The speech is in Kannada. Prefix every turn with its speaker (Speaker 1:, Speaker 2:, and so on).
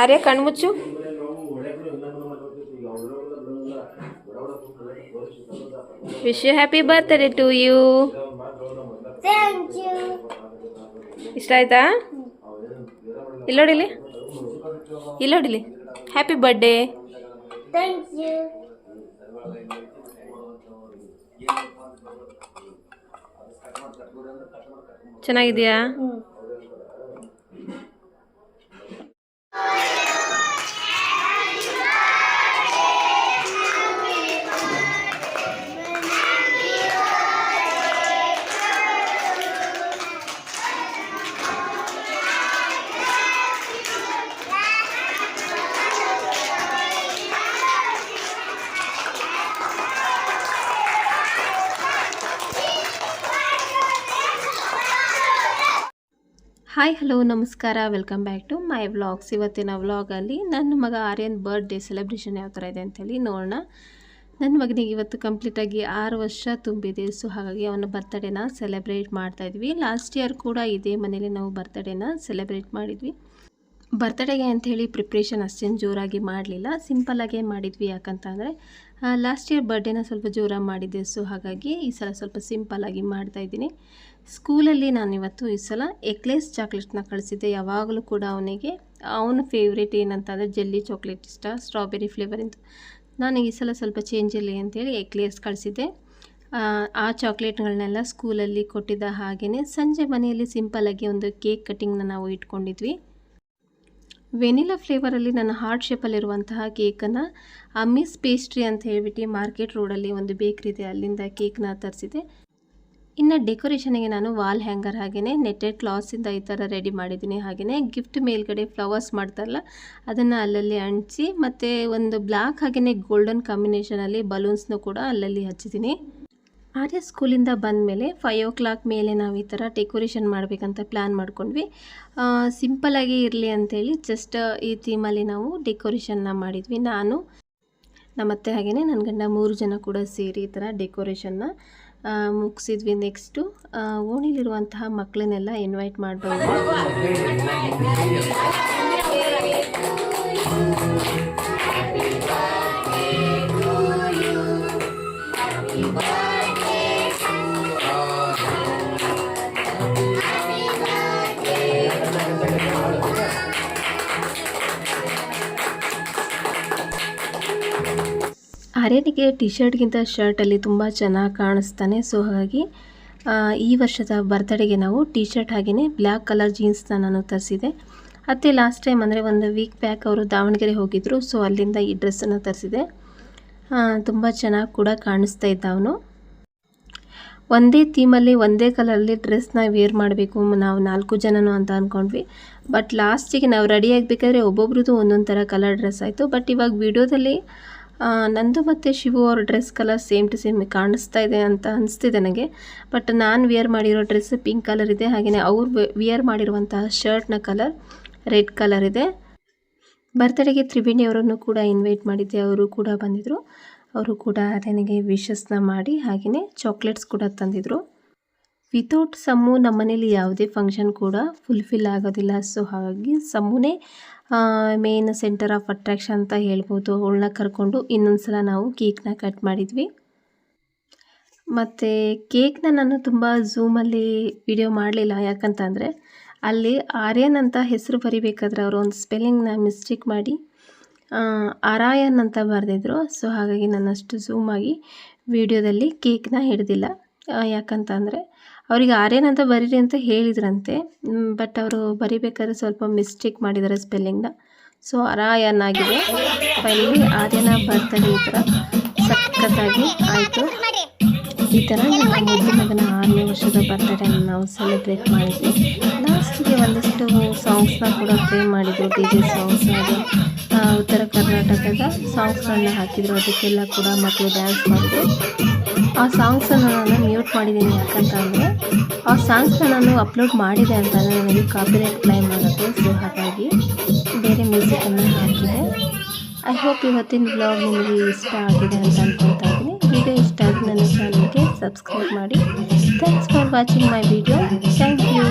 Speaker 1: Arya ಕಣ್ಮುಚ್ಚು wish you happy birthday to you
Speaker 2: thank you
Speaker 1: ಇಷ್ಟ ಆಯ್ತಾ? ಇಲ್ಲೋಡಿಲಿ ಇಲ್ಲೋಡಿಲಿ ಹ್ಯಾಪಿ ಬರ್ಡೇ
Speaker 2: ಥ್ಯಾಂಕ್ ಯು
Speaker 1: ಚೆನ್ನಾಗಿದೆಯಾ? ಹಾಯ್ ಹಲೋ ನಮಸ್ಕಾರ. Welcome back to my vlogs ಇವತ್ತಿನ ವ್ಲಾಗಲ್ಲಿ ನನ್ನ ಮಗ ಆರ್ಯನ್ ಬರ್ಡೇ ಸೆಲೆಬ್ರೇಷನ್ ಯಾವ ಥರ ಇದೆ ಅಂತೇಳಿ ನೋಡೋಣ. ನನ್ನ ಮಗನಿಗೆ ಇವತ್ತು ಕಂಪ್ಲೀಟಾಗಿ ಆರು ವರ್ಷ ತುಂಬಿದೆ. ಸೊ ಹಾಗಾಗಿ ಅವನ ಬರ್ತಡೇನ ಸೆಲೆಬ್ರೇಟ್ ಮಾಡ್ತಾ ಇದ್ವಿ. ಲಾಸ್ಟ್ ಇಯರ್ ಕೂಡ ಇದೇ ಮನೇಲಿ ನಾವು ಬರ್ತಡೇನ ಸೆಲೆಬ್ರೇಟ್ ಮಾಡಿದ್ವಿ. ಬರ್ತಡೇಗೆ ಅಂಥೇಳಿ ಪ್ರಿಪ್ರೇಷನ್ ಅಷ್ಟೇನು ಜೋರಾಗಿ ಮಾಡಲಿಲ್ಲ. ಸಿಂಪಲ್ಲಾಗೇ ಮಾಡಿದ್ವಿ. ಯಾಕಂತಂದರೆ ಲಾಸ್ಟ್ ಇಯರ್ ಬರ್ಡೇನ ಸ್ವಲ್ಪ ಜೋರಾಗಿ ಮಾಡಿದ್ದೆ. ಸೊ ಹಾಗಾಗಿ ಈ ಸಲ ಸ್ವಲ್ಪ ಸಿಂಪಲ್ಲಾಗಿ ಮಾಡ್ತಾಯಿದ್ದೀನಿ ಸ್ಕೂಲಲ್ಲಿ ನಾನು ಇವತ್ತು ಈ ಸಲ ಎಕ್ಲೇಸ್ ಚಾಕ್ಲೇಟ್ನ ಕಳಿಸಿದ್ದೆ. ಯಾವಾಗಲೂ ಕೂಡ ಅವನಿಗೆ ಅವನ ಫೇವ್ರೇಟ್ ಏನಂತಂದರೆ ಜೆಲ್ಲಿ ಚಾಕ್ಲೇಟ್ ಇಷ್ಟ ಸ್ಟ್ರಾಬೆರಿ ಫ್ಲೇವರಿಂದು ನಾನು ಈ ಸಲ ಸ್ವಲ್ಪ ಚೇಂಜ್ ಇರಲಿ ಅಂತೇಳಿ ಎಕ್ಲೇಸ್ ಕಳಿಸಿದ್ದೆ. ಆ, ಚಾಕ್ಲೇಟ್ಗಳನ್ನೆಲ್ಲ ಸ್ಕೂಲಲ್ಲಿ ಕೊಟ್ಟಿದ್ದ ಹಾಗೆಯೇ ಸಂಜೆ ಮನೆಯಲ್ಲಿ ಸಿಂಪಲ್ಲಾಗಿ ಒಂದು ಕೇಕ್ ಕಟ್ಟಿಂಗ್ನ ನಾವು ಇಟ್ಕೊಂಡಿದ್ವಿ. ವೆನಿಲಾ ಫ್ಲೇವರಲ್ಲಿ ನನ್ನ ಹಾರ್ಟ್ ಶೇಪಲ್ಲಿರುವಂತಹ ಕೇಕನ್ನು ಅಮ್ಮಿಸ್ ಪೇಸ್ಟ್ರಿ ಅಂತ ಹೇಳಿಬಿಟ್ಟು ಮಾರ್ಕೆಟ್ ರೋಡಲ್ಲಿ ಒಂದು ಬೇಕ್ರಿ ಇದೆ ಅಲ್ಲಿಂದ ಕೇಕ್ನ ತರಿಸಿದೆ. ಇನ್ನು ಡೆಕೋರೇಷನಿಗೆ ನಾನು ವಾಲ್ ಹ್ಯಾಂಗರ್ ಹಾಗೆಯೇ ನೆಟ್ಟೆಡ್ ಕ್ಲಾಸಿಂದ ಈ ಥರ ರೆಡಿ ಮಾಡಿದ್ದೀನಿ. ಹಾಗೆಯೇ ಗಿಫ್ಟ್ ಮೇಲ್ಗಡೆ ಫ್ಲವರ್ಸ್ ಮಾಡ್ತಾರಲ್ಲ, ಅದನ್ನು ಅಲ್ಲಲ್ಲಿ ಅಂಟಿಸಿ ಮತ್ತು ಒಂದು ಬ್ಲ್ಯಾಕ್ ಹಾಗೆಯೇ ಗೋಲ್ಡನ್ ಕಾಂಬಿನೇಷನಲ್ಲಿ ಬಲೂನ್ಸ್ನು ಕೂಡ ಅಲ್ಲಲ್ಲಿ ಹಚ್ಚಿದ್ದೀನಿ. ಆರ್ಯ ಸ್ಕೂಲಿಂದ ಬಂದಮೇಲೆ ಫೈವ್ ಓ ಕ್ಲಾಕ್ ಮೇಲೆ ನಾವು ಈ ಥರ ಡೆಕೋರೇಷನ್ ಮಾಡಬೇಕಂತ ಪ್ಲ್ಯಾನ್ ಮಾಡ್ಕೊಂಡ್ವಿ. ಸಿಂಪಲಾಗಿ ಇರಲಿ ಅಂತೇಳಿ ಜಸ್ಟ್ ಈ ಥೀಮಲ್ಲಿ ನಾವು ಡೆಕೋರೇಷನ್ನ ಮಾಡಿದ್ವಿ. ನಾನು ನಮ್ಮತ್ತೆ ಹಾಗೆಯೇ ನನ್ನ ಗಂಡ ಮೂರು ಜನ ಕೂಡ ಸೇರಿ ಈ ಥರ ಡೆಕೋರೇಷನ್ನ ಮುಗಿಸಿದ್ವಿ. ನೆಕ್ಸ್ಟು ಓಣಿಲಿರುವಂತಹ ಮಕ್ಕಳನ್ನೆಲ್ಲ ಇನ್ವೈಟ್ ಮಾಡ್ಬೋದು. ಆರ್ಯನಿಗೆ ಟಿ ಶರ್ಟ್ಗಿಂತ ಶರ್ಟಲ್ಲಿ ತುಂಬ ಚೆನ್ನಾಗಿ ಕಾಣಿಸ್ತಾನೆ. ಸೊ, ಹಾಗಾಗಿ ಈ ವರ್ಷದ ಬರ್ತಡೆಗೆ ನಾವು ಟಿ ಶರ್ಟ್ ಹಾಗೆಯೇ ಬ್ಲ್ಯಾಕ್ ಕಲರ್ ಜೀನ್ಸ್ನ ನಾನು ತರಿಸಿದೆ. ಅತ್ತೆ, ಲಾಸ್ಟ್ ಟೈಮ್ ಅಂದರೆ ಒಂದು ವೀಕ್ ಬ್ಯಾಕ್ ಅವರು ದಾವಣಗೆರೆ ಹೋಗಿದ್ದರು ಸೊ, ಅಲ್ಲಿಂದ ಈ ಡ್ರೆಸ್ಸನ್ನು ತರಿಸಿದೆ. ತುಂಬ ಚೆನ್ನಾಗಿ ಕೂಡ ಕಾಣಿಸ್ತಾ ಇದ್ದ ಅವನು. ಒಂದೇ ಥೀಮಲ್ಲಿ, ಒಂದೇ ಕಲರಲ್ಲಿ ಡ್ರೆಸ್ನ ವೇರ್ ಮಾಡಬೇಕು. ನಾವು ನಾಲ್ಕು ಜನನು ಅಂತ ಅಂದ್ಕೊಂಡ್ವಿ ಬಟ್ ಲಾಸ್ಟಿಗೆ ನಾವು ರೆಡಿ ಆಗಬೇಕಾದ್ರೆ ಒಬ್ಬೊಬ್ರದ್ದು ಒಂದೊಂದು ಥರ ಕಲರ್ ಡ್ರೆಸ್ ಆಯಿತು. ಬಟ್ ಇವಾಗ ವಿಡಿಯೋದಲ್ಲಿ ನಂದು ಮತ್ತು ಶಿವು ಅವ್ರ dress colour same to same ಕಾಣಿಸ್ತಾ ಇದೆ ಅಂತ ಅನಿಸ್ತಿದೆ ನನಗೆ. ಬಟ್ ನಾನು ವಿಯರ್ ಮಾಡಿರೋ ಡ್ರೆಸ್ ಪಿಂಕ್ ಕಲರ್ ಇದೆ ಹಾಗೆಯೇ ಅವ್ರು ವಿಯರ್ ಮಾಡಿರುವಂತಹ ಶರ್ಟ್ನ ಕಲರ್ ರೆಡ್ ಕಲರ್ ಇದೆ. ಬರ್ತಡೆಗೆ ತ್ರಿವೇಣಿ ಅವರನ್ನು ಕೂಡ ಇನ್ವೈಟ್ ಮಾಡಿದ್ದೆ, ಅವರು ಕೂಡ ಬಂದಿದ್ದರು ಅವರು ಕೂಡ ನನಗೆ ವಿಶಸ್ನ ಮಾಡಿ ಹಾಗೆಯೇ ಚಾಕ್ಲೇಟ್ಸ್ ಕೂಡ ತಂದಿದ್ದರು ವಿತೌಟ್ ಸಮ್ಮು ನಮ್ಮನೇಲಿ ಯಾವುದೇ ಫಂಕ್ಷನ್ ಕೂಡ ಫುಲ್ಫಿಲ್ ಆಗೋದಿಲ್ಲ. ಸೊ ಹಾಗಾಗಿ ಸಮ್ಮುನೇ ಮೇನ್ ಸೆಂಟರ್ ಆಫ್ ಅಟ್ರಾಕ್ಷನ್ ಅಂತ ಹೇಳ್ಬೋದು. ಅವಳನ್ನ ಕರ್ಕೊಂಡು ಇನ್ನೊಂದು ಸಲ ನಾವು ಕೇಕ್ನ ಕಟ್ ಮಾಡಿದ್ವಿ. ಮತ್ತು ಕೇಕ್ನ ನಾನು ತುಂಬ ಝೂಮಲ್ಲಿ ವಿಡಿಯೋ ಮಾಡಲಿಲ್ಲ. ಯಾಕಂತಂದರೆ ಅಲ್ಲಿ ಆರ್ಯನ್ ಅಂತ ಹೆಸರು ಬರಿಬೇಕಾದ್ರೆ ಅವರು ಒಂದು ಸ್ಪೆಲ್ಲಿಂಗ್ನ ಮಿಸ್ಟೇಕ್ ಮಾಡಿ ಆರಾಯನ್ ಅಂತ ಬರೆದಿದ್ರು. ಸೊ ಹಾಗಾಗಿ ನಾನು ಅಷ್ಟು ಝೂಮಾಗಿ ವಿಡಿಯೋದಲ್ಲಿ ಕೇಕ್ನ ಹಿಡ್ದಿಲ್ಲ. ಯಾಕಂತಂದರೆ ಅವರಿಗೆ ಆರ್ಯನ್ ಅಂತ ಬರೀರಿ ಅಂತ ಹೇಳಿದ್ರಂತೆ. ಬಟ್ ಅವರು ಬರಿಬೇಕಾದ್ರೆ ಸ್ವಲ್ಪ ಮಿಸ್ಟೇಕ್ ಮಾಡಿದ್ದಾರೆ ಸ್ಪೆಲ್ಲಿಂಗ್ನ ಸೊ ಅರಾಯನ್ ಆಗಿದೆ ಫೈನಲಿ ಆರ್ಯನ ಬರ್ತಾರೆ ಈ ಥರ ಸಖತ್ತಾಗಿ ಆಯಿತು. ಈ ಥರ ನಮ್ಮ ಮಗನ ಆರನೇ ವರ್ಷದ ಬರ್ತಡೇನ ನಾವು ಸೆಲೆಬ್ರೇಟ್ ಮಾಡಿದ್ವಿ. ಲಾಸ್ಟಿಗೆ ಒಂದಷ್ಟು ಸಾಂಗ್ಸ್ನ ಕೂಡ ಪ್ಲೇ ಮಾಡಿದ್ರು ಡಿ ಜೆ ಸಾಂಗ್ಸ್ ಅದು ಆ, ಉತ್ತರ ಕರ್ನಾಟಕದ ಸಾಂಗ್ಸ್ಗಳನ್ನ ಹಾಕಿದ್ರು. ಅದಕ್ಕೆಲ್ಲ ಕೂಡ ಮಕ್ಕಳು ಡ್ಯಾನ್ಸ್ ಮಾಡಿದ್ರು. ಆ ಸಾಂಗ್ಸನ್ನು ನಾನು ಮ್ಯೂಟ್ ಮಾಡಿದ್ದೀನಿ ಯಾಕಂತಂದರೆ, ಆ ಸಾಂಗ್ಸ್ನ ನಾನು ಅಪ್ಲೋಡ್ ಮಾಡಿದೆ ಅಂತ ನನಗೆ ಕಾಪಿರೈಟ್ ಕ್ಲೈಮ್ ಆಗುತ್ತೆ. ಸೊ ಹಾಗಾಗಿ ಬೇರೆ ಮ್ಯೂಸಿಕನ್ನು ಹಾಕಿದೆ. ಐ ಹೋಪ್ ಇವತ್ತಿನ ಬ್ಲಾಗ್ ನಿಮಗೆ ಇಷ್ಟ ಆಗಿದೆ ಅಂತ ಅನ್ಕೊತಾ ಇದ್ದೀನಿ ವಿಡಿಯೋ ಇಷ್ಟ ಆಗಿ ನನ್ನ ಚಾನಲ್ಗೆ ಸಬ್ಸ್ಕ್ರೈಬ್ ಮಾಡಿ. Thanks for watching my video thank you